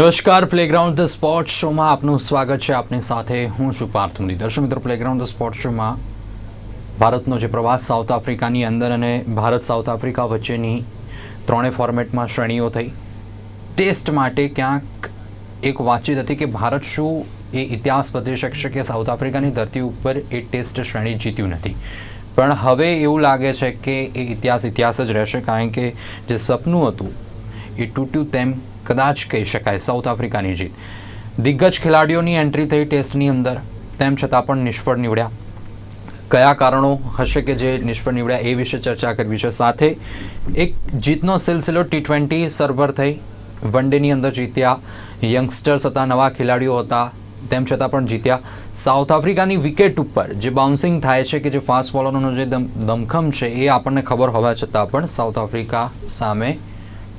નમસ્કાર playground the sport શોમાં આપનું સ્વાગત છે. આપની સાથે હું છું પાર્થ મુદી દર્શક મિત્રો પ્લેગ્રાઉન્ડ ધ સ્પોર્ટ શોમાં ભારતનો જે પ્રવાસ સાઉથ આફ્રિકાની અંદર અને ભારત સાઉથ આફ્રિકા વચ્ચેની ત્રણેય ફોર્મેટમાં શ્રેણીઓ થઈ. ટેસ્ટ માટે ક્યાંક એક વાતચીત હતી કે ભારત શું એ ઇતિહાસ બદલી શકશે કે સાઉથ આફ્રિકાની ધરતી ઉપર એ ટેસ્ટ શ્રેણી જીત્યું નથી. પણ હવે એવું લાગે છે કે એ ઇતિહાસ ઇતિહાસ જ રહેશે, કારણ કે જે સપનું હતું એ તૂટ્યું તેમ કદાચ કહી શકાય સાઉથ આફ્રિકાની જીત. દિગ્ગજ ખેલાડીઓની એન્ટ્રી થઈ ટેસ્ટની અંદર. તેમ છતાં પણ નિષ્ફળ નીવડ્યા. કયા કારણો હશે કે જે નિષ્ફળ નીવડ્યા એ વિશે ચર્ચા કરવી છે? સાથે એક જીતનો સિલસિલો ટી ટ્વેન્ટી સર્વર થઈ. વન ડેની અંદર જીત્યા. યંગસ્ટર્સ હતા, નવા ખેલાડીઓ હતા. તેમ છતાં પણ જીત્યા. સાઉથ આફ્રિકાની વિકેટ ઉપર જે બાઉન્સિંગ થાય છે કે જે ફાસ્ટ બોલરોનો જે દમખમ છે એ આપણને ખબર હોવા છતાં પણ સાઉથ આફ્રિકા સામે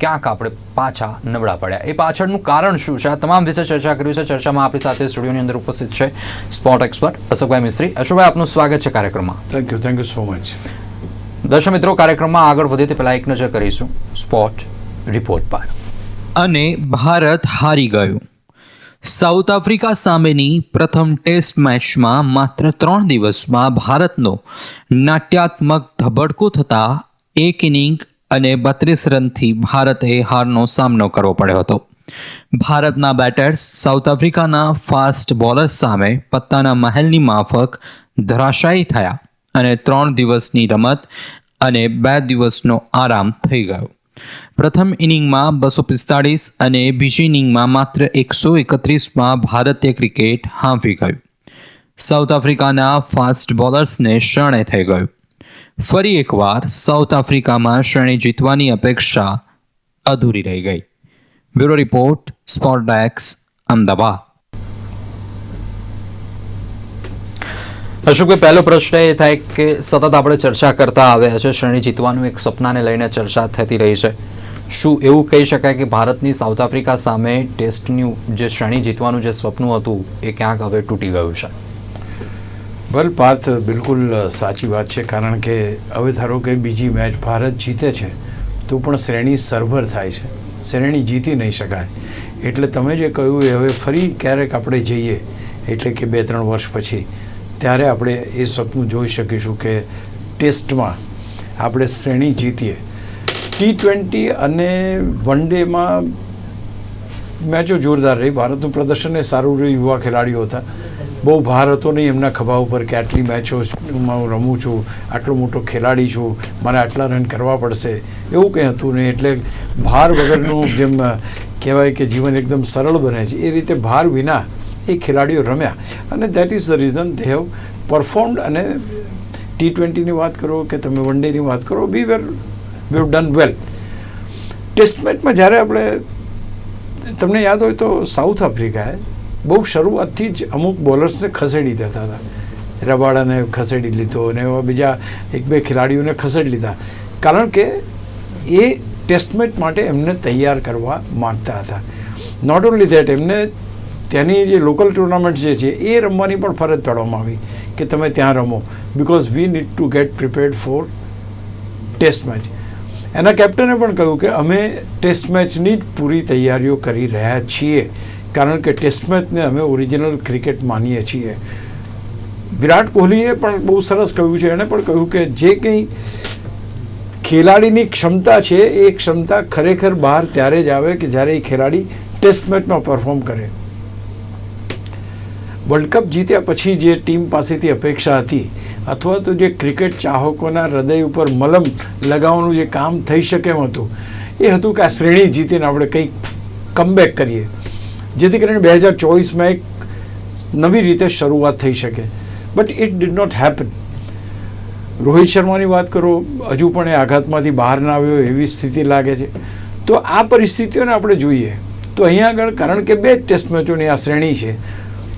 ક્યાંક આપણે પાછા નબળા પડ્યા. એ પાછળનું કારણ શું છે? આ તમામ વિશે ચર્ચા કરવી છે. ચર્ચામાં આપણી સાથે સ્ટુડિયોની અંદર ઉપસ્થિત છે સ્પોર્ટ એક્સપર્ટ અશોકભાઈ મિશ્રી અશોકભાઈ આપનું સ્વાગત છે કાર્યક્રમમાં. Thank you thank you so much દર્શક મિત્રો કાર્યક્રમમાં આગળ વધે તે પહેલાં એક નજર કરીશું સ્પોર્ટ રિપોર્ટ પર. અને ભારત હારી ગયું. સાઉથ આફ્રિકા સામેની પ્રથમ ટેસ્ટ મેચમાં માત્ર ત્રણ દિવસમાં ભારતનો નાટ્યાત્મક ધબડકો થતાં એક ઇનિંગ અને બત્રીસ રનથી ભારતે હારનો સામનો કરવો પડ્યો હતો. ભારતના બેટર્સ સાઉથ આફ્રિકાના ફાસ્ટ બોલર્સ સામે પત્તાના મહેલની માફક ધરાશાયી થયા અને ત્રણ દિવસની રમત અને બે દિવસનો આરામ થઈ ગયો. પ્રથમ ઇનિંગમાં બસો પિસ્તાળીસ અને બીજી ઇનિંગમાં માત્ર એકસો એકત્રીસમાં ભારતીય ક્રિકેટ હાંફી ગયું. સાઉથ આફ્રિકાના ફાસ્ટ બોલર્સને શરણે થઈ ગયું. ફરી એકવાર સાઉથ આફ્રિકામાં શ્રેણી જીતવાની અપેક્ષા અધૂરી રહી ગઈ. બ્યુરો રિપોર્ટ સ્પોર્ટ ડેક્સ અમદાવાદ. અશોકભાઈ પહેલો પ્રશ્ન એ થાય કે સતત આપણે ચર્ચા કરતા આવ્યા છે, શ્રેણી જીતવાનું એક સપનાને લઈને ચર્ચા થતી રહી છે. શું એવું કહી શકાય કે ભારતની સાઉથ આફ્રિકા સામે ટેસ્ટની જે શ્રેણી જીતવાનું જે સપનું હતું, એ ક્યાંક હવે તૂટી ગયું છે? વેલ પાર્થ બિલકુલ સાચી વાત છે. કારણ કે હવે ધારો કે બીજી મેચ ભારત જીતે છે, તો પણ શ્રેણી સરભર થાય છે. શ્રેણી જીતી નહીં શકાય. એટલે તમે જે કહ્યું એ હવે ફરી ક્યારેક આપણે જઈએ, એટલે કે બે ત્રણ વર્ષ પછી, ત્યારે આપણે એ સપનું જોઈ શકીશું કે ટેસ્ટમાં આપણે શ્રેણી જીતીએ. ટી ટ્વેન્ટી અને વન ડેમાં મેચો જોરદાર રહી. ભારતનું પ્રદર્શન એ સારું રહ્યું. યુવા ખેલાડીઓ હતા. બહુ ભાર હતો નહીં, એમના ખભા ઉપર કે આટલી મેચોમાં હું રમું છું, આટલો મોટો ખેલાડી છું, મારે આટલા રન કરવા પડશે. એવું કંઈ હતું નહીં, એટલે ભાર વગરનું જેમ કહેવાય કે જીવન એકદમ સરળ બને છે. એ રીતે ભાર વિના એ ખેલાડીઓ રમ્યા. અને that is the reason they have performed અને ટી ટ્વેન્ટીની વાત કરો કે તમે વન ડેની વાત કરો we where we have done well test મેચમાં જ્યારે આપણે, તમને યાદ હોય તો સાઉથ આફ્રિકાએ બહુ શરૂઆતથી જ અમુક બોલર્સને ખસેડી દેતા હતા. રબાડાને ખસેડી લીધો અને એવા બીજા એક બે ખેલાડીઓને ખસેડી લીધા. કારણ કે એ ટેસ્ટ મેચ માટે એમને તૈયાર કરવા માંગતા હતા. નોટ ઓનલી દેટ એમને ત્યાંની જે લોકલ ટુર્નામેન્ટ જે છે, એ રમવાની પણ ફરજ પાડવામાં આવી કે તમે ત્યાં રમો. Because we need to get prepared for test match એના કેપ્ટને પણ કહ્યું કે અમે ટેસ્ટ મેચની જ પૂરી તૈયારીઓ કરી રહ્યા છીએ. કારણ કે ટેસ્ટ મેચને અમે ઓરિજિનલ ક્રિકેટ માનીએ છીએ. વિરાટ કોહલીએ પણ બહુ સરસ કહ્યું છે. એણે પણ કહ્યું કે જે કંઈ ખેલાડીની ક્ષમતા છે, એ ક્ષમતા ખરેખર બહાર ત્યારે જ આવે કે જ્યારે એ ખેલાડી ટેસ્ટ મેચમાં પરફોર્મ કરે. વર્લ્ડ કપ જીત્યા પછી જે ટીમ પાસેથી અપેક્ષા હતી, અથવા તો જે ક્રિકેટ ચાહકોના હૃદય ઉપર મલમ લગાવવાનું જે કામ થઈ શકે એમ હતું, એ હતું કે આ શ્રેણી જીતીને આપણે કંઈક કમબેક કરીએ. જેથી કરીને બે હજાર ચોવીસમાં એક નવી રીતે શરૂઆત થઈ શકે. But it did not happen Rohit શર્માની વાત કરો, હજુ પણ એ આઘાતમાંથી બહાર ના આવ્યો, એવી સ્થિતિ લાગે છે. તો આ પરિસ્થિતિઓને આપણે જોઈએ. તો અહીંયા આગળ, કારણ કે બે ટેસ્ટ મેચોની આ શ્રેણી છે,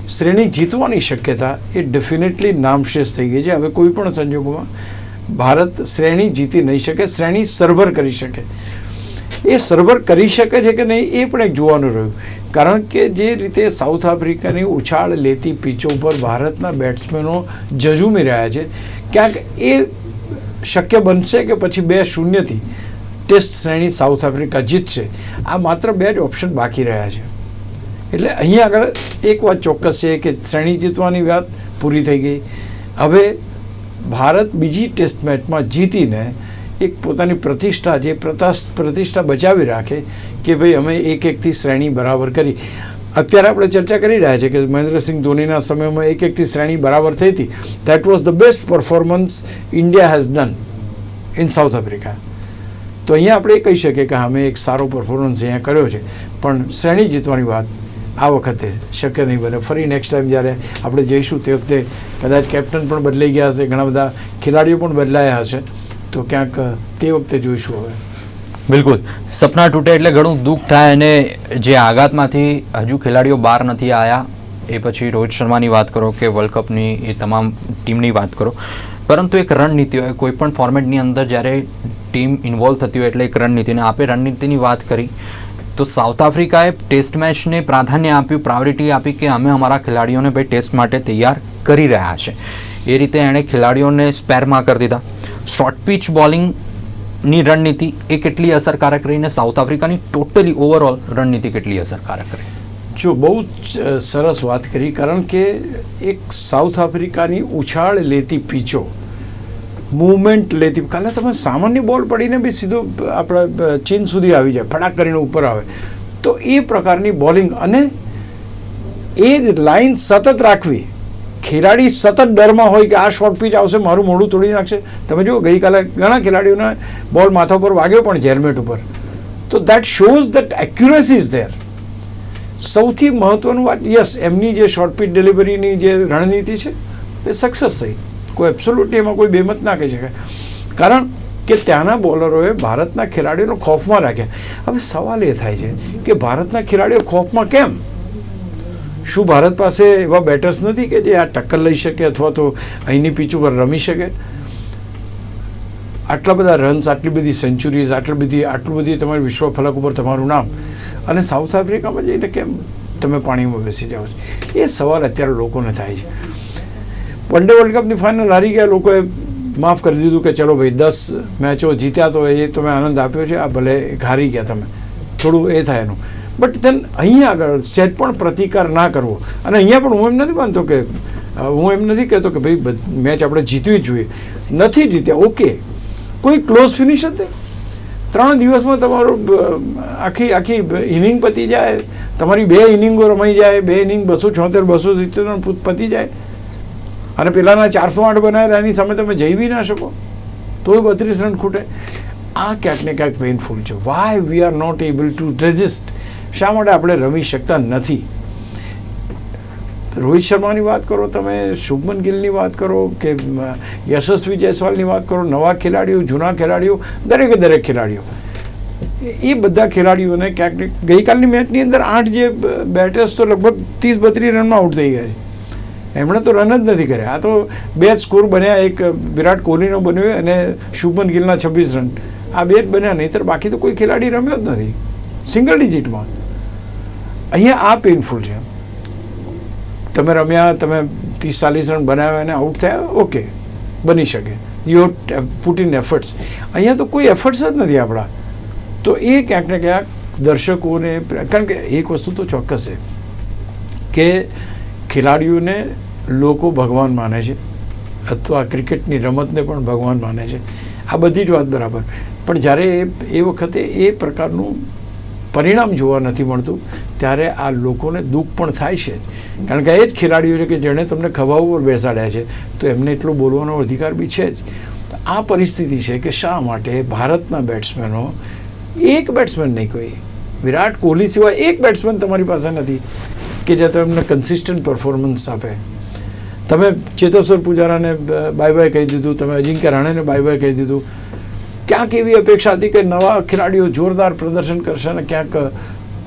શ્રેણી જીતવાની શક્યતા એ ડેફિનેટલી નામશેષ થઈ ગઈ છે. હવે કોઈ પણ સંજોગોમાં ભારત શ્રેણી જીતી નહીં શકે, શ્રેણી સરભર કરી શકે. એ સરભર કરી શકે છે કે નહીં એ પણ એક જોવાનું રહ્યું. કારણ કે જે રીતે સાઉથ આફ્રિકાની ઉછાળ લેતી પીચો પર ભારતના બેટ્સમેનો જજુમી રહ્યા છે, ક્યાંક એ શક્ય બનશે કે પછી બે શૂન્યથી ટેસ્ટ શ્રેણી સાઉથ આફ્રિકા જીતશે? આ માત્ર બે જ ઓપ્શન બાકી રહ્યા છે. એટલે અહીંયા આગળ એક વાત ચોક્કસ છે કે શ્રેણી જીતવાની વાત પૂરી થઈ ગઈ. હવે ભારત બીજી ટેસ્ટ મેચમાં જીતીને એક પોતાની પ્રતિષ્ઠા જે પ્રતિષ્ઠા બચાવી રાખે કે ભાઈ અમે એક એકથી શ્રેણી બરાબર કરી. અત્યારે આપણે ચર્ચા કરી રહ્યા છીએ કે મહેન્દ્રસિંહ ધોનીના સમયમાં એક એકથી શ્રેણી બરાબર થઈ હતી. That was the best performance India has done in South Africa તો અહીંયા આપણે એ કહી શકીએ કે અમે એક સારો પરફોર્મન્સ અહીંયા કર્યો છે. પણ શ્રેણી જીતવાની વાત આ વખતે શક્ય નહીં બને. ફરી નેક્સ્ટ ટાઈમ જ્યારે આપણે જઈશું તે વખતે કદાચ કેપ્ટન પણ બદલાઈ ગયા હશે, ઘણા બધા ખેલાડીઓ પણ બદલાયા હશે. તો ક્યાંક તે વખતે જોઈશું હવે. બિલકુલ. સપના તૂટે એટલે ઘણું દુઃખ થાય અને જે આઘાતમાંથી હજુ ખેલાડીઓ બહાર નથી આવ્યા એ પછી રોહિત શર્માની વાત કરો કે વર્લ્ડ કપની એ તમામ ટીમની વાત કરો. પરંતુ એક રણનીતિ હોય, કોઈ પણ ફોર્મેટની અંદર જ્યારે ટીમ ઇન્વોલ્વ થતી હોય એટલે એક રણનીતિને આપે રણનીતિની વાત કરી, તો સાઉથ આફ્રિકાએ ટેસ્ટ મેચને પ્રાધાન્ય આપ્યું પ્રાયોરિટી આપી કે અમે અમારા ખેલાડીઓને ભાઈ ટેસ્ટ માટે તૈયાર કરી રહ્યા છે. એ રીતે એણે ખેલાડીઓને સ્પેરમાં કરી દીધા. શોર્ટ પિચ બોલિંગની રણનીતિ એ કેટલી અસરકારક રહીને સાઉથ આફ્રિકાની ટોટલી ઓવરઓલ રણનીતિ કેટલી અસરકારક રહી? જો બહુ જ સરસ વાત કરી, કારણ કે એક સાઉથ આફ્રિકાની ઉછાળ લેતી પીચો મૂવમેન્ટ લેતી, કાલે તમે સામાન્ય બોલ પડીને બી સીધો આપણે ચીન સુધી આવી જાય, ફટાક કરીને ઉપર આવે. તો એ પ્રકારની બોલિંગ અને એ લાઈન સતત રાખવી ખેલાડી સતત ડરમાં હોય કે આ શોર્ટ પીચ આવશે, મારું મોઢું તોડી નાખશે. તમે જુઓ, ગઈકાલે ઘણા ખેલાડીઓના બોલ માથા પર વાગ્યો પણ જેરમેટ ઉપર. તો that shows that accuracy is there સૌથી મહત્વનું વાત યસ એમની જે શોર્ટ પીચ ડિલિવરીની જે રણનીતિ છે તે સક્સેસ થઈ. કોઈ એબ્સોલ્યુટલી એમાં કોઈ બેમત ના કહી શકાય. કારણ કે ત્યાંના બોલરોએ ભારતના ખેલાડીઓને ખોફમાં રાખ્યા. હવે સવાલ એ થાય છે કે ભારતના ખેલાડીઓ ખોફમાં કેમ? શું ભારત પાસે એવા બેટર્સ નથી કે જે આ ટક્કર લઈ શકે અથવા તો અહીંની પીચ ઉપર રમી શકે? આટલા બધા રન્સ આટલી બધી સેન્ચુરીઝ આટલી બધી, આટલું બધી તમારી વિશ્વ ફલક ઉપર તમારું નામ અને સાઉથ આફ્રિકામાં જઈને કેમ તમે પાણીમાં બેસી જાઓ છો? એ સવાલ અત્યારે લોકોને થાય છે. વન ડે વર્લ્ડ કપની ફાઇનલ હારી ગયા, લોકોએ માફ કરી દીધું કે ચલો ભાઈ, દસ મેચો જીત્યા તો એ તમે આનંદ આપ્યો છે, આ ભલે હારી ગયા તમે. થોડું એ થાય એનું. બટ તેન અહીંયા આગળ સહેજ પણ પ્રતિકાર ના કરવો. અને અહીંયા પણ હું એમ નથી માનતો કે હું એમ નથી કહેતો કે ભાઈ મેચ આપણે જીતવી જોઈએ. નથી જીત્યા. ઓકે કોઈ ક્લોઝ ફિનિશ હતી ત્રણ દિવસમાં તમારું આખી આખી ઇનિંગ પતી જાય. તમારી બે ઇનિંગો રમાઈ જાય. બે ઇનિંગ બસો છોતેર, બસો સિત્તેર પતી જાય. અને પેલાના ચારસો આઠ બનાવેલા એની સામે તમે જઈ બી ના શકો. તોય બત્રીસ રન ખૂટે. આ ક્યાંક ને ક્યાંક પેઇનફુલ છે. Why we are not able to resist શા માટે આપણે રમી શકતા નથી? રોહિત શર્માની વાત કરો તમે, શુભમન ગિલની વાત કરો, કે યશસ્વી જયસ્વાલની વાત કરો, નવા ખેલાડીઓ, જૂના ખેલાડીઓ, દરેકે દરેક ખેલાડીઓ. એ બધા ખેલાડીઓને ક્યાંક ગઈકાલની મેચની અંદર આઠ જે બેટર્સ તો લગભગ ત્રીસ બત્રીસ રનમાં આઉટ થઈ ગયા છે. એમણે તો રન જ નથી કર્યા. આ તો બે જ સ્કોર બન્યા, એક વિરાટ કોહલીનો બન્યો અને શુભમન ગિલના છવ્વીસ રન. આ બે જ બન્યા, નહીંતર બાકી તો કોઈ ખેલાડી રમ્યો જ નથી. સિંગલ ડિજિટમાં. અહીંયા આ પેઇનફુલ છે. તમે રમ્યા, તમે ત્રીસ, ચાલીસ રન બનાવ્યા અને આઉટ થયા ઓકે બની શકે. યુ પુટ ઇન એફર્ટ્સ અહીંયા તો કોઈ એફર્ટ્સ જ નથી આપણા. તો એ ક્યાંક ને ક્યાંક દર્શકોને કારણ કે એક વસ્તુ તો ચોક્કસ છે, કે ખેલાડીઓને લોકો ભગવાન માને છે, અથવા ક્રિકેટની રમતને પણ ભગવાન માને છે. આ બધી જ વાત બરાબર. પણ જ્યારે એ એ વખતે એ પ્રકારનું પરિણામ જોવા નથી મળતું, ત્યારે આ લોકોને દુઃખ પણ થાય છે. કારણ કે એ જ ખેલાડીઓ છે કે જેણે તમને ખભા ઉપર બેસાડ્યા છે. તો એમને એટલો બોલવાનો અધિકાર બી છે જ. આ પરિસ્થિતિ છે કે શા માટે ભારતના બેટ્સમેનો એક બેટ્સમેન નહીં કોઈ? વિરાટ કોહલી સિવાય એક બેટ્સમેન તમારી પાસે નથી કે જે તમને કન્સિસ્ટન્ટ પરફોર્મન્સ આપે. તમે ચેતેશ્વર પૂજારાને બાય બાય કહી દીધું, તમે અજિંક્ય રાણેને બાય બાય કહી દીધું. ક્યાંક એવી અપેક્ષા હતી કે નવા ખેલાડીઓ જોરદાર પ્રદર્શન કરશે અને ક્યાંક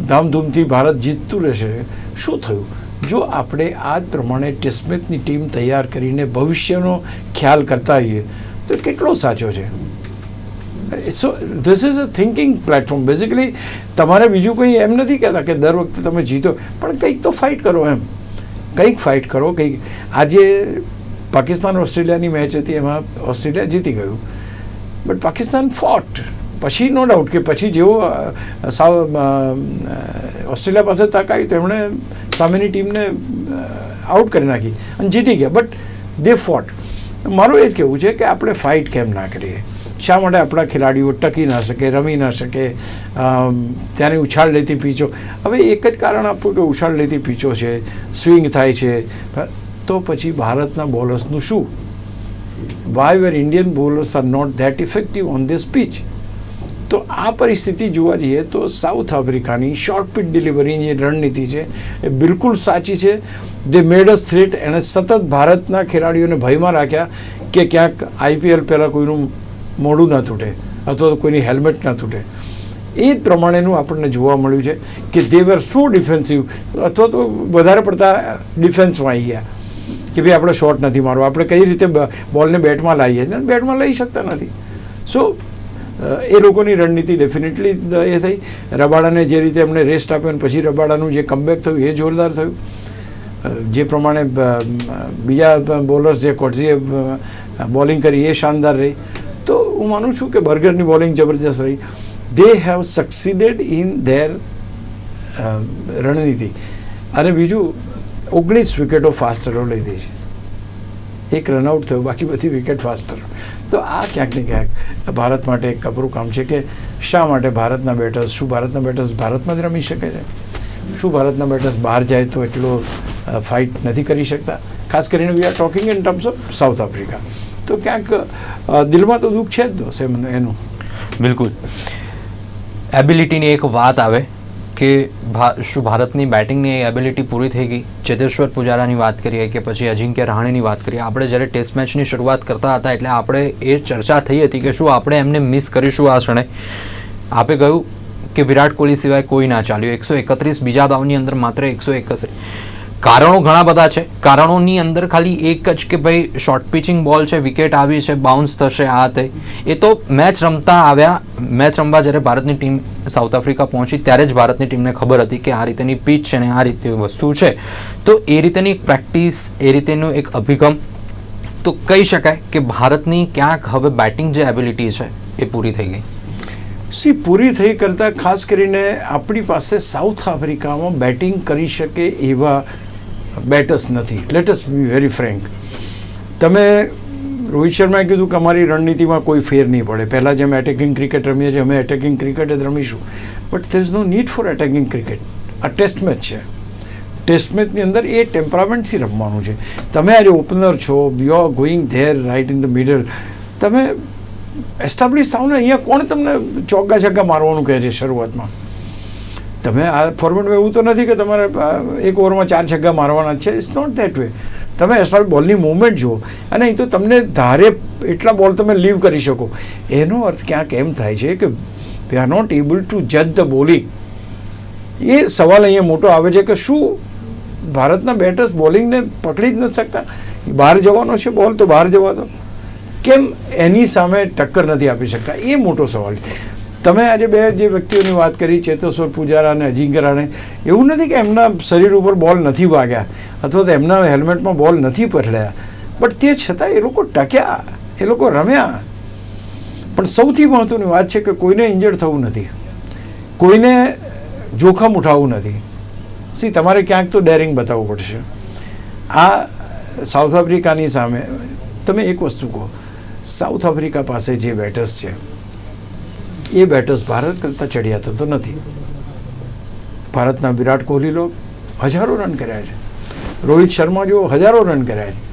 ધામધૂમથી ભારત જીતતું રહેશે. શું થયું? જો આપણે આ જ પ્રમાણે ટેસ્ટમેચની ટીમ તૈયાર કરીને ભવિષ્યનો ખ્યાલ કરતા હોઈએ તો કેટલો સાચો છે? So this is a thinking platform basically તમારે બીજું કંઈ એમ નથી કહેતા કે દર વખતે તમે જીતો. પણ કંઈક તો ફાઇટ કરો એમ. કંઈક ફાઇટ કરો, કંઈક. આજે પાકિસ્તાન ઓસ્ટ્રેલિયાની મેચ હતી, એમાં ઓસ્ટ્રેલિયા જીતી ગયું. બટ પાકિસ્તાન ફોટ પછી નો ડાઉટ કે પછી જેવો સાવ ઓસ્ટ્રેલિયા પાસે તક આવી તો એમણે સામેની ટીમને આઉટ કરી નાખી અને જીતી ગયા. બટ દે ફોટ મારું એ જ કહેવું છે કે આપણે ફાઇટ કેમ ના કરીએ? શા માટે આપણા ખેલાડીઓ ટકી ના શકે, રમી ના શકે? ત્યાંની ઉછાળ લેતી પીચો હવે એક જ કારણ આપવું કે ઉછાળ લેતી પીચો છે સ્વિંગ થાય છે. તો પછી ભારતના બોલર્સનું શું? Why where Indian bowlers are not that effective on this pitch તો આ પરિસ્થિતિ જોવા જઈએ તો સાઉથ આફ્રિકાની શોર્ટ પીટ ડિલિવરીની જે રણનીતિ છે, એ બિલકુલ સાચી છે. દે મેડ અસ થ્રેટ એણે સતત ભારતના ખેલાડીઓને ભયમાં રાખ્યા કે ક્યાંક આઈપીએલ પહેલાં કોઈનું મોઢું ના તૂટે અથવા તો કોઈની હેલ્મેટ ના તૂટે. એ જ પ્રમાણેનું આપણને જોવા મળ્યું છે કે દે વેર સો ડિફેન્સિવ અથવા તો વધારે પડતા ડિફેન્સમાં આવી ગયા. કે ભાઈ આપણે શોટ નથી મારવો. આપણે કઈ રીતે બોલને બેટમાં લાવીએ છીએ? બેટમાં લઈ શકતા નથી. સો એ લોકોની રણનીતિ ડેફિનેટલી એ થઈ. રબાડાને જે રીતે એમણે રેસ્ટ આપ્યો અને પછી રબાડાનું જે કમબેક થયું, એ જોરદાર થયું. જે પ્રમાણે બીજા બોલર્સ જે કોટઝીએ બોલિંગ કરી, એ શાનદાર રહી. તો હું માનું છું કે બર્ગરની બોલિંગ જબરજસ્ત રહી. They have succeeded in their રણનીતિ. અને બીજું ઓગણીસ વિકેટો ફાસ્ટરો લીધી છે. એક રનઆઉટ થયું, બાકી બધી વિકેટ ફાસ્ટર તો આ ક્યાંક ને ક્યાંક ભારત માટે એક કપરું કામ છે કે શા માટે ભારતના બેટર્સ શું ભારતના બેટર્સ ભારતમાં જ રમી શકે છે? શું ભારતના બેટર્સ બહાર જાય તો એટલો ફાઇટ નથી કરી શકતા? ખાસ કરીને we are talking in terms of South Africa તો ક્યાંક દિલમાં તો દુઃખ છે જ એમ, એનું. બિલકુલ. એબિલિટીની એક વાત આવે. કે શું ભારતની બેટિંગની એબિલિટી પૂરી થઈ ગઈ? ચેતેશ્વર પુજારાની વાત કરીએ કે પછી અજિંક્ય રહાણેની વાત કરીએ. આપણે જ્યારે ટેસ્ટ મેચની શરૂઆત કરતા હતા એટલે આપણે એ ચર્ચા થઈ હતી કે શું આપણે એમને મિસ કરીશું આ ક્ષણે. આપે કહ્યું કે વિરાટ કોહલી સિવાય કોઈ ના ચાલ્યું. એકસો એકત્રીસ બીજા દાવની અંદર માત્ર એકસો એકત્રીસ કારણો ઘણા બધા છે. કારણોની અંદર ખાલી એક જ કે ભાઈ શોર્ટ પિચિંગ બોલ છે વિકેટ આવી છે બાઉન્સ થશે આ તે. એ તો મેચ રમતા આવ્યા. મેચ રમવા જ્યારે ભારતની ટીમ સાઉથ આફ્રિકા પહોંચી, ત્યારે જ ભારતની ટીમને ખબર હતી કે આ રીતેની પીચ છે ને આ રીતે વસ્તુ છે. તો એ રીતેની એક પ્રેક્ટિસ એ રીતેનું એક અભિગમ. તો કહી શકાય કે ભારતની ક્યાંક હવે બેટિંગ જે એબિલિટી છે, એ પૂરી થઈ ગઈ. સી, પૂરી થઈ કરતાં ખાસ કરીને આપણી પાસે સાઉથ આફ્રિકામાં બેટિંગ કરી શકે એવા બેટર્સ નથી. લેટસ બી વેરી ફ્રેન્ક તમે રોહિત શર્માએ કીધું કે અમારી રણનીતિમાં કોઈ ફેર નહીં પડે. પહેલાં જેમ એટેકિંગ ક્રિકેટ રમીએ છીએ, અમે એટેકિંગ ક્રિકેટ જ રમીશું. But there is no need for attacking cricket આ ટેસ્ટ મેચ છે. ટેસ્ટ મેચની અંદર એ ટેમ્પરામેન્ટથી રમવાનું છે. તમે આજે ઓપનર છો you are going there right in the middle તમે એસ્ટાબ્લિશ થાવ ને, અહીંયા કોણ તમને ચોગ્ગા છગ્ગા મારવાનું કહે છે શરૂઆતમાં? તમે આ ફોર્મેટમાં એવું તો નથી કે તમારે એક ઓવરમાં ચાર છગ્ગા મારવાના છે. ઇટ્સ નોટ ધેટ વે તમે એસ્ટાબ્લિશ બોલની મૂવમેન્ટ જુઓ, અને અહીં તો તમને ધારે એટલા બોલ તમે લીવ કરી શકો. એનો અર્થ ક્યાંક એમ થાય છે કે we are not able to જજ ધ બોલિંગ એ સવાલ અહીંયા મોટો આવે છે કે શું ભારતના બેટર્સ બોલિંગને પકડી જ નથી શકતા? બહાર જવાનો છે બોલ તો બહાર જવા દો. કેમ એની સામે ટક્કર નથી આપી શકતા? એ મોટો સવાલ છે. તમે આજે બે જે વ્યક્તિઓની વાત કરી ચેતેશ્વર પૂજારા અને અજિંક્ય રાણે એવું નથી કે એમના શરીર ઉપર બોલ નથી વાગ્યા અથવા તો એમના હેલ્મેટમાં બોલ નથી પછડાયા બટ તે છતાં એ લોકો ટક્યા, એ લોકો રમ્યા. પણ સૌથી મહત્ત્વની વાત છે કે કોઈને ઇન્જર્ડ થવું નથી. કોઈને જોખમ ઉઠાવવું નથી. સી, તમારે ક્યાંક તો ડેરિંગ બતાવવું પડશે. આ સાઉથ આફ્રિકાની સામે, તમે એક વસ્તુ કહો, સાઉથ આફ્રિકા પાસે જે બેટર્સ છે એ બેટર્સ ભારત કરતાં ચડિયાતો તો નથી. ભારતના વિરાટ કોહલી લો હજારો રન કર્યા છે. રોહિત શર્મા જો હજારો રન કર્યા છે.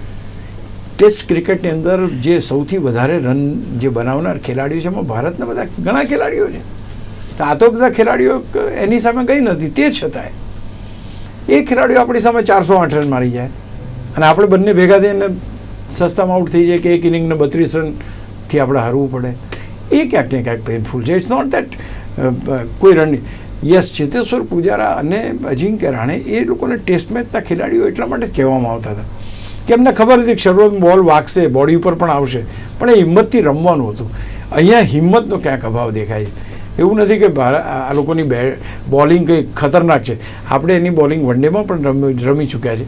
ટેસ્ટ ક્રિકેટની અંદર જે સૌથી વધારે રન જે બનાવનાર ખેલાડીઓ છે, એમાં ભારતના બધા ઘણા ખેલાડીઓ છે. તો આ તો બધા ખેલાડીઓ એની સામે કંઈ નથી. તે છતાંય. એ ખેલાડીઓ આપણી સામે ચારસો આઠ રન મારી જાય. અને આપણે બંને ભેગા થઈને સસ્તામાં આઉટ થઈ જાય કે એક ઇનિંગને બત્રીસ રનથી આપણે હારવું પડે. એ ક્યાંક ને ક્યાંક પેઇનફુલ છે. ઇટ્સ નોટ દેટ કોઈ રન યસ, ચેતેશ્વર પૂજારા અને અજિંક્ય રાણે એ લોકોને ટેસ્ટ મેચના ખેલાડીઓ એટલા માટે કહેવામાં આવતા હતા. કે એમને ખબર હતી કે શરૂઆતમાં બોલ વાગશે બોડી ઉપર પણ આવશે, પણ એ હિંમતથી રમવાનું હતું. અહીંયા હિંમતનો ક્યાંક અભાવ દેખાય છે. એવું નથી કે આ લોકોની બે બોલિંગ કંઈ ખતરનાક છે. આપણે એની બોલિંગ વનડેમાં પણ રમી રમી ચૂક્યા છે.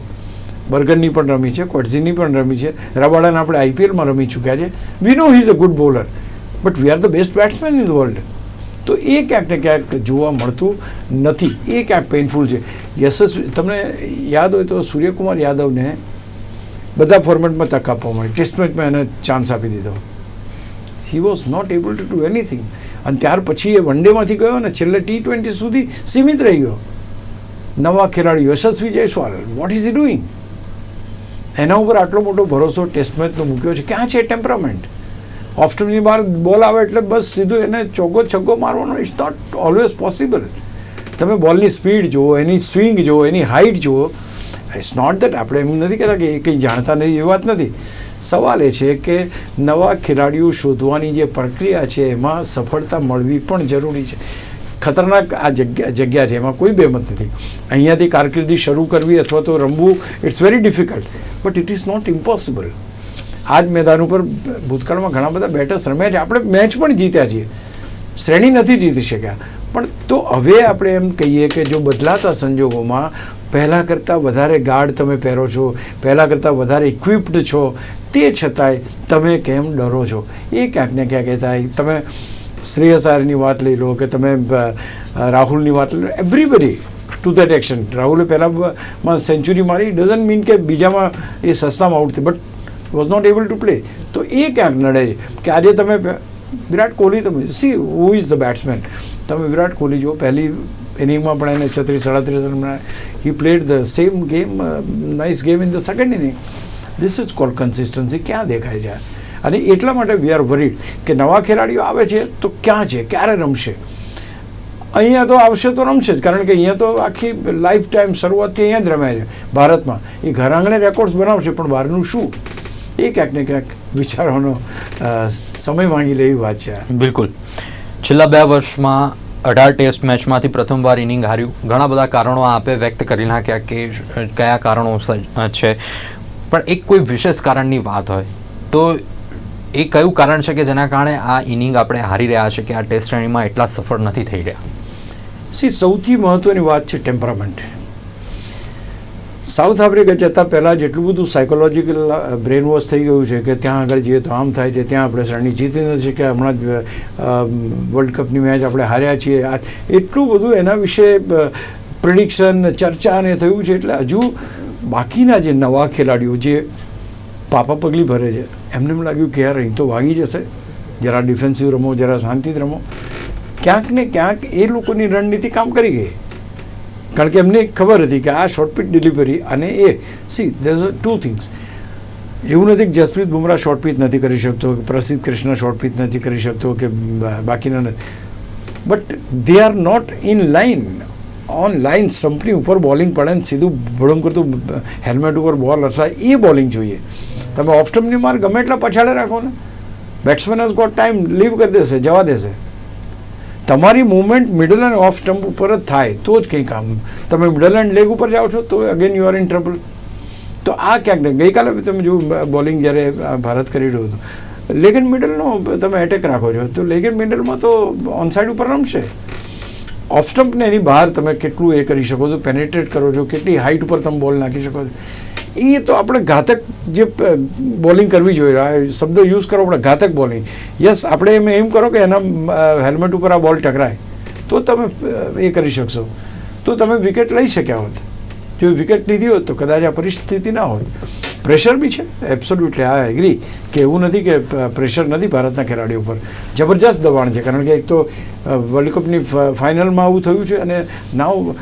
બર્ગરની પણ રમી છે, કોટઝીની પણ રમી છે. રબાડાને આપણે આઈપીએલમાં રમી ચૂક્યા છે. We know he is a good bowler but we are the best batsman in the world તો એ ક્યાંક ને ક્યાંક જોવા મળતું નથી. એ ક્યાંક પેઇનફુલ છે. યશસ્વી, તમને યાદ હોય તો સૂર્યકુમાર યાદવને બધા ફોર્મેટમાં તક આપવા મળી. ટેસ્ટ મેચમાં એને ચાન્સ આપી દીધો. He was not able to do anything અને ત્યાર પછી એ વન ડેમાંથી ગયો ને છેલ્લે ટી ટ્વેન્ટી સુધી સીમિત રહી ગયો. નવા ખેલાડી Yashasvi Jaiswal what is he doing એના ઉપર આટલો મોટો ભરોસો ટેસ્ટ મેચનો મૂક્યો છે. ક્યાં છે ટેમ્પરામેન્ટ ઓફ્ટરની બહાર બોલ આવે એટલે બસ સીધું એને ચોગ્ગો છગ્ગો મારવાનો ઇટ્સ નોટ ઓલવેઝ પોસિબલ તમે બોલની સ્પીડ જુઓ, એની સ્વિંગ જુઓ, એની હાઇટ જુઓ ઇટ્સ નોટ દેટ આપણે એમ નથી કહેતા કે એ કંઈ જાણતા નથી, એ વાત નથી. સવાલ એ છે કે નવા ખેલાડીઓ શોધવાની જે પ્રક્રિયા છે, એમાં સફળતા મળવી પણ જરૂરી છે. ખતરનાક આ જગ્યા જગ્યા છે, એમાં કોઈ બેમત નથી. અહીંયાથી કારકિર્દી શરૂ કરવી અથવા તો રમવું it's very difficult but it is not impossible આ જ મેદાન ઉપર ભૂતકાળમાં ઘણા બધા બેટર્સ રમ્યા છે. આપણે મેચ પણ જીત્યા છીએ. શ્રેણી નથી જીતી શક્યા. પણ તો હવે આપણે એમ કહીએ કે જો બદલાતા સંજોગોમાં પહેલાં કરતાં વધારે ગાર્ડ તમે પહેરો છો, પહેલાં કરતાં વધારે ઇક્વિપ્ડ છો, તે છતાંય તમે કેમ ડરો છો? એ ક્યાંક ને ક્યાંક કહેતા તમે શ્રેયસ આયરની વાત લઈ લો કે તમે રાહુલની વાત લઈ લો. એવરીબડી ટુ દેટ એક્શન રાહુલે પહેલાંમાં સેન્ચુરી મારી. ડઝન્ટ મીન કે બીજામાં એ સસ્તામાં આઉટ થઈ. But was not able to play તો એ ક્યાંક નડે છે? કે આજે તમે વિરાટ કોહલી તમે see who is the batsman તમે વિરાટ કોહલી જુઓ, પહેલી ઇનિંગમાં પણ એને છત્રીસ, સાડત્રીસ run he played the same game nice game in the second inning this is call consistency ક્યાં દેખાય છે અને એટલા માટે વી આર વરીડ કે નવા ખેલાડીઓ આવે છે તો ક્યાં છે? ક્યારે રમશે? અહીંયા તો આવશે તો રમશે જ, કારણ કે અહીંયા તો આખી લાઈફ ટાઈમ શરૂઆતથી અહીંયા જ રમ્યા છે ભારતમાં. એ ઘર આંગણે રેકોર્ડ્સ બનાવશે, પણ બહારનું શું? એ ક્યાંક ને ક્યાંક વિચારવાનો સમય માંગી લેવી વાત છે. બિલકુલ. છેલ્લા બે વર્ષમાં અઢાર ટેસ્ટ મેચમાંથી પ્રથમવાર ઇનિંગ હાર્યું. ઘણા બધા કારણો આપે વ્યક્ત કરી નાખ્યા કે કયા કારણો છે. પણ એક કોઈ વિશેષ કારણની વાત હોય તો એ કયું કારણ છે કે જેના કારણે આ ઇનિંગ આપણે હારી રહ્યા છે કે આ ટેસ્ટ શ્રેણીમાં એટલા સફળ નથી થઈ રહ્યા? સી સૌથી મહત્વની વાત છે ટેમ્પરામેન્ટ. સાઉથ આફ્રિકા જતાં પહેલાં જેટલું બધું સાયકોલોજીકલ બ્રેન વોશ થઈ ગયું છે કે ત્યાં આગળ જઈએ તો આમ થાય છે, ત્યાં આપણે શ્રેણી જીતી નથી શક્યા. હમણાં જ વર્લ્ડ કપની મેચ આપણે હાર્યા છીએ. એટલું બધું એના વિશે પ્રિડિક્શન ચર્ચા ને થયું છે એટલે હજુ બાકીના જે નવા ખેલાડીઓ જે પાપા પગલી ભરે છે, એમને એમ લાગ્યું કે યાર અહીં તો વાગી જશે. જરા ડિફેન્સિવ રમો, જરા શાંતિથી રમો. ક્યાંક ને ક્યાંક એ લોકોની રણનીતિ કામ કરી ગઈ. કારણ કે એમને ખબર હતી કે આ શોર્ટપીટ ડિલિવરી અને એ સી દેઝ ટુ થિંગ્સ એવું નથી કે જસપ્રીત બુમરાહ શોર્ટપીચ નથી કરી શકતો, કે પ્રસિદ્ધ કૃષ્ણ શોર્ટપીચ નથી કરી શકતો, કે બાકીના નથી but they are not in line on line સ્ટમ્પની ઉપર બોલિંગ પડે ને સીધું ભડમ કરતું હેલ્મેટ ઉપર બોલ હસાય એ બોલિંગ જોઈએ. તમે ઓફ સ્ટમ્પની માર ગમે એટલા પછાડે રાખો ને. Batsman has got time leave કરી દેશે, જવા દેશે. તમારી movement middle and off stump ઉપર જ થાય, તો જ કંઈ કામ તમે મિડલ એન્ડ લેગ ઉપર જાઓ છો, તો again you are in trouble તો આ ક્યાંક ને, ગઈકાલે તમે જો બોલિંગ જ્યારે ભારત કરી રહ્યું હતું. લેગ એન્ડ મિડલનો તમે એટેક રાખો છો, તો લેગ એન્ડ મિડલમાં તો ઓન સાઈડ ઉપર રમશે. ઓફ સ્ટમ્પને એની બહાર તમે કેટલું એ કરી શકો છો પેનેટ્રેટ કરો છો, કેટલી હાઇટ ઉપર તમે બોલ નાખી શકો છો. એ તો આપણે ઘાતક જે બોલિંગ કરવી જોઈએ, આ શબ્દ યુઝ કરો આપણે ઘાતક બોલિંગ. યસ, આપણે એમ એમ કરો કે એના હેલ્મેટ ઉપર આ બોલ ટકરાય. તો તમે એ કરી શકશો. તો તમે વિકેટ લઈ શક્યા હોત. જો વિકેટ લીધી હોત તો કદાચ આ પરિસ્થિતિ ના હોત પ્રેશર બી છે એબ્સોલ્યુટલી આ એગ્રી કે એવું નથી કે પ્રેશર નથી ભારતના ખેલાડીઓ પર જબરજસ્ત દબાણ છે, કારણ કે એક તો વર્લ્ડ કપની ફાઇનલમાં આવું થયું છે અને નાવ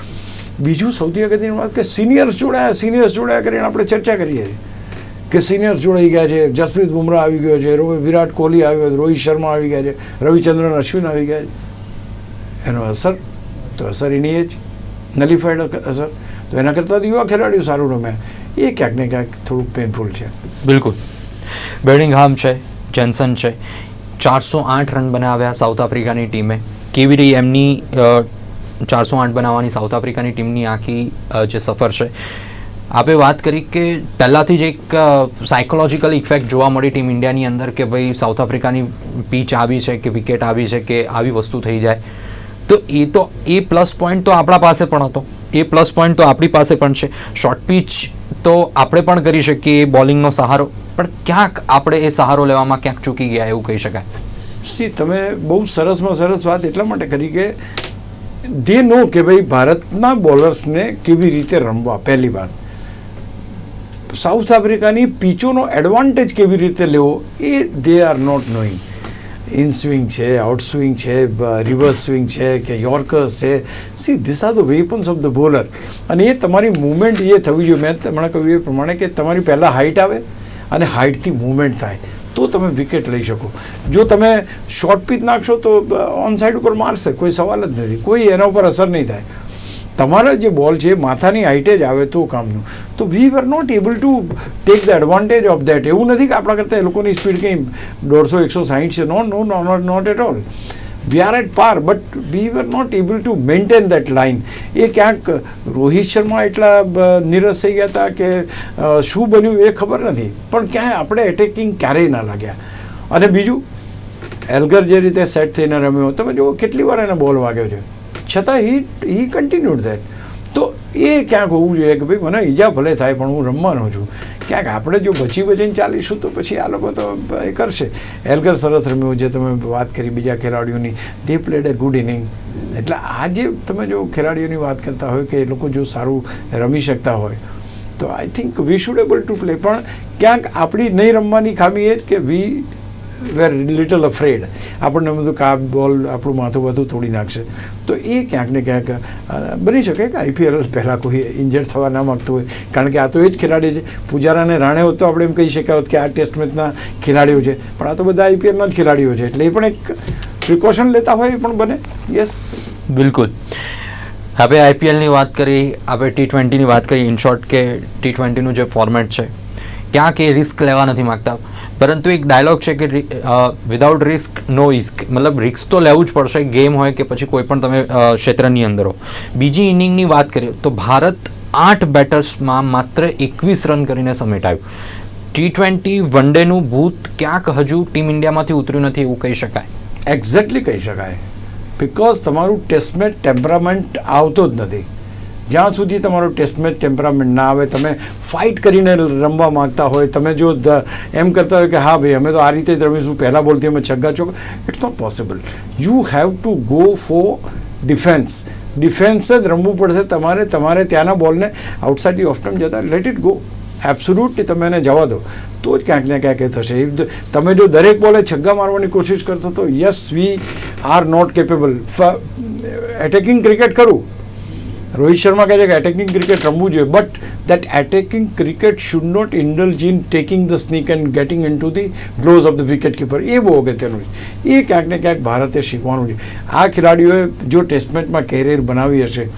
બીજું સૌથી અગત્યની વાત કે સિનિયર્સ જોડાયા સિનિયર્સ જોડાયા કરીને આપણે ચર્ચા કરીએ છીએ. કે સિનિયર્સ જોડાઈ ગયા છે, જસપ્રીત બુમરાહ આવી ગયો છે વિરાટ કોહલી આવ્યો છે, રોહિત શર્મા આવી ગયા છે, રવિચંદ્રન, અશ્વિન આવી ગયા છે. એનો અસર તો અસર એની એ જ. નલિફાઈડ અસર. તો એના કરતાં યુવા ખેલાડીઓ સારું રમે. એ ક્યાંક ને ક્યાંક થોડુંક પેનફુલ છે. બિલકુલ. બેડિંગહામ છે, જેન્સન છે. ચારસો આઠ રન બનાવ્યા સાઉથ આફ્રિકાની ટીમે. કેવી રહી એમની ચારસો આઠ બનાવવાની સાઉથ આફ્રિકાની ટીમની આખી જે સફર છે. આપે વાત કરી કે પહેલાંથી જ એક સાયકોલોજીકલ ઇફેક્ટ જોવા મળી ટીમ ઇન્ડિયાની અંદર કે ભાઈ સાઉથ આફ્રિકાની પીચ આવી છે કે વિકેટ આવી છે કે આવી વસ્તુ થઈ જાય. તો એ તો, એ પ્લસ પોઈન્ટ તો આપણા પાસે પણ હતો. એ પ્લસ પોઈન્ટ તો આપણી પાસે પણ છે. શોર્ટ પીચ તો આપણે પણ કરી શકીએ બોલિંગનો સહારો. પણ ક્યાંક આપણે એ સહારો લેવામાં ક્યાંક ચૂકી ગયા, એવું કહી શકાય. સી, તમે બહુ સરસમાં સરસ વાત એટલા માટે કરી કે દે નો કે ભાઈ ભારતના બોલર્સને કેવી રીતે રમવા? પહેલી વાત. સાઉથ આફ્રિકાની પીચોનો એડવાન્ટેજ કેવી રીતે લેવો એ they are not knowing in swing છે આઉટ સ્વિંગ છે રિવર્સ સ્વિંગ છે કે યોર્કર્સ છે. See this are the weapons of the bowler અને એ તમારી મુવમેન્ટ જે થવી જોઈએ. મેં હમણાં કહ્યું એ પ્રમાણે કે તમારી પહેલાં હાઇટ આવે અને હાઇટથી મુવમેન્ટ થાય. તો તમે વિકેટ લઈ શકો. જો તમે શોર્ટ પીચ નાખશો તો ઓન સાઇડ ઉપર મારશે, કોઈ સવાલ જ નથી. કોઈ એના ઉપર અસર નહીં થાય. તમારા જે બોલ છે માથાની હાઈટે જ આવે તો કામનું. તો we were not able to take the advantage of that એવું નથી કે આપણા કરતાં એ લોકોની સ્પીડ કંઈ દોઢસો, એકસો સાહીઠ છે. No no not at all we are at par but we were not able to maintain that line એ ક્યાંક રોહિત શર્મા એટલા નિરસ થઈ ગયા હતા કે શું બન્યું એ ખબર નથી. પણ ક્યાંય આપણે એટેકિંગ ક્યારેય ના લાગ્યા. અને બીજું એલ્ગર જે રીતે સેટ થઈને રમ્યો, તમે જુઓ કેટલી વાર એને બોલ વાગ્યો છે. છતાં હી હી કન્ટિન્યુડ ધેટ તો એ ક્યાંક હોવું જોઈએ કે ભાઈ, મને ઈજા ભલે થાય, પણ હું રમવાનો છું. ક્યાંક આપણે જો બચી બચીને ચાલીશું તો પછી આ લોકો તો એ કરશે. એલગર સરસ રમ્યું જે તમે વાત કરી બીજા ખેલાડીઓની, તે પ્લેડ એ ગુડ ઇનિંગ. એટલે આ જે તમે જો ખેલાડીઓની વાત કરતા હોય કે એ લોકો જો સારું રમી શકતા હોય, તો I think we should able to play પણ ક્યાંક આપણી નહીં રમવાની ખામી એ જ કે વી વેર લિટલ અફ્રેડ આપણને બધું કા બોલ, આપણું માથું બધું તોડી નાખશે. તો એ ક્યાંક ને ક્યાંક બની શકે કે આઈપીએલ પહેલાં કોઈ ઇન્જર્ડ થવા ના માગતું હોય. કારણ કે આ તો એ જ ખેલાડી છે. પૂજારા અને રાણે હોત તો આપણે એમ કહી શક્યા હોત કે આ ટેસ્ટ મેચના ખેલાડીઓ છે. પણ આ તો બધા આઈપીએલના જ ખેલાડીઓ છે. એટલે એ પણ એક પ્રિકોશન લેતા હોય એ પણ બને. યસ બિલકુલ. હવે આઈપીએલની વાત કરી, આપણે ટી ટ્વેન્ટીની વાત કરી ઇન શોર્ટ કે ટી ટ્વેન્ટીનું જે ફોર્મેટ છે ક્યાંક એ રિસ્ક લેવા નથી માગતા. પરંતુ એક ડાયલોગ છે કે વિધાઉટ રિસ્ક નો ઇસ્ક મતલબ રિસ્ક તો લેવું જ પડશે ગેમ હોય કે પછી કોઈ પણ તમે ક્ષેત્રની અંદર હો. બીજી ઇનિંગની વાત કરીએ તો ભારત આઠ બેટર્સમાં માત્ર એકવીસ રન કરીને સમેટાયું. ટી ટ્વેન્ટી વન ડેનું ભૂત ક્યાંક હજુ ટીમ ઇન્ડિયામાંથી ઉતર્યું નથી એવું કહી શકાય. એક્ઝેક્ટલી કહી શકાય. બિકોઝ તમારું ટેસ્ટમેટ ટેમ્પરામેન્ટ આવતો જ નથી. જ્યાં સુધી તમારો ટેસ્ટ મેચ ટેમ્પરામેન્ટ ના આવે, તમે ફાઇટ કરીને રમવા માંગતા હોય, તમે જો એમ કરતા હોય કે, હા ભાઈ, અમે તો આ રીતે જ રમીશું, પહેલાં બોલથી અમે છગ્ગા ચોક it's not possible you have to go for defence defence જ રમવું પડશે તમારે તમારે ત્યાંના બોલને આઉટસાઇડ ઓફ ઓફટમ જતા લેટ ઇટ ગો એબ્સોલ્યુટલી તમે એને જવા દો. તો જ ક્યાંક ને ક્યાંક એ થશે. તમે જો દરેક બોલે છગ્ગા મારવાની કોશિશ કરતો તો yes we are not capable attacking cricket ખરું રોહિત શર્મા કહે છે કે એટેકિંગ ક્રિકેટ રમવું જોઈએ. But that attacking cricket should not indulge in taking the sneak and getting into the the of the wicket keeper એ બહુ અગત્યનું છે એ ક્યાંક ને ક્યાંક ભારતે શીખવાનું છે આ ખેલાડીઓએ જો ટેસ્ટ મેચમાં કેરિયર બનાવી હશે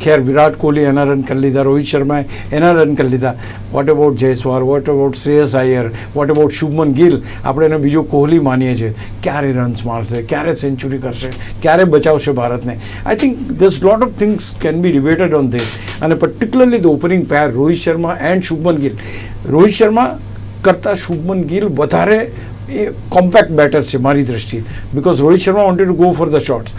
ખેર વિરાટ કોહલી એના રન કરી લીધા રોહિત શર્માએ એના રન કરી લીધા what about Jaiswal what about Shreyas Iyer what about Shubman Gill આપણે એને બીજો કોહલી માનીએ છીએ ક્યારે રન્સ મારશે ક્યારે સેન્ચુરી કરશે ક્યારે બચાવશે ભારતને I think this lot of things can be debated on this અને particularly the opening pair Rohit Sharma and Shubman Gill. Rohit Sharma કરતાં શુભમન ગિલ વધારે એ કોમ્પેક્ટ બેટર છે મારી દ્રષ્ટિએ. Because Rohit Sharma wanted to go for the shots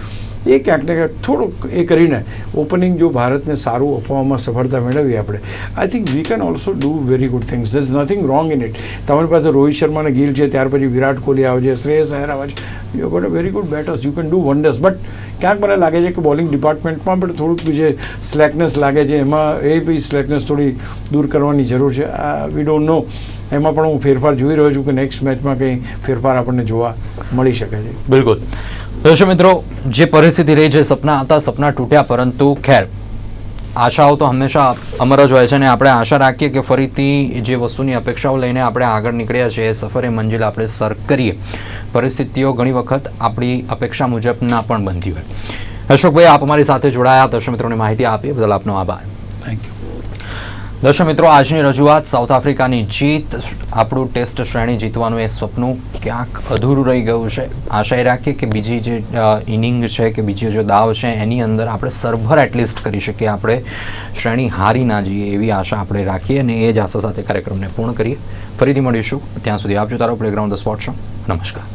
એ ક્યાંક ને ક્યાંક થોડુંક એ કરીને ઓપનિંગ જો ભારતને સારું અપવામાં સફળતા મેળવી આપણે. I think we can also do very good things there is nothing wrong in it તમારી પાસે રોહિત શર્મા અને ગિલ છે, ત્યાર પછી વિરાટ કોહલી આવે છે, શ્રેયસ આયર આવે છે. You got a very good batters you can do wonders but ક્યાંક મને લાગે છે કે બોલિંગ ડિપાર્ટમેન્ટમાં પણ થોડુંક જે સ્લેકનેસ લાગે છે, એમાં એ બી સ્લેકનેસ થોડી દૂર કરવાની જરૂર છે. આ વી ડોન્ટ નો એમાં પણ હું ફેરફાર જોઈ રહ્યો છું કે નેક્સ્ટ મેચમાં કંઈ ફેરફાર આપણને જોવા મળી શકે છે. બિલકુલ. દર્શક મિત્રો, જે પરિસ્થિતિ રહી છે, સપના હતા, સપના તૂટ્યા, પરંતુ ખેર. આશાઓ તો હંમેશા અમર જ હોય છે અને આપણે આશા રાખીએ કે ફરીથી જે વસ્તુની અપેક્ષાઓ લઈને આપણે આગળ નીકળ્યા છીએ એ સફરે મંજિલ આપણે સર કરીએ. પરિસ્થિતિઓ ઘણી વખત આપણી અપેક્ષા મુજબ ના પણ બનતી હોય. અશોકભાઈ, આપ અમારી સાથે જોડાયા. દર્શક મિત્રોને માહિતી આપી. બદલ આપનો આભાર. થેન્ક યુ દર્શક મિત્રો, આજની રજૂઆત સાઉથ આફ્રિકાની જીત, આપણું ટેસ્ટ શ્રેણી જીતવાનું એ સપનું ક્યાંક અધૂરું રહી ગયું છે. આશા એ રાખીએ કે બીજી જે ઇનિંગ છે કે બીજો જે દાવ છે એની અંદર આપણે સરભર એટલીસ્ટ કરી શકીએ, આપણે શ્રેણી હારી ના જઈએ એવી આશા આપણે રાખીએ અને એ જ આશા સાથે કાર્યક્રમને પૂર્ણ કરીએ. ફરીથી મળીશું. ત્યાં સુધી આપજો તારો પ્લેગ્રાઉન્ડ ધ સ્પોટ શો નમસ્કાર.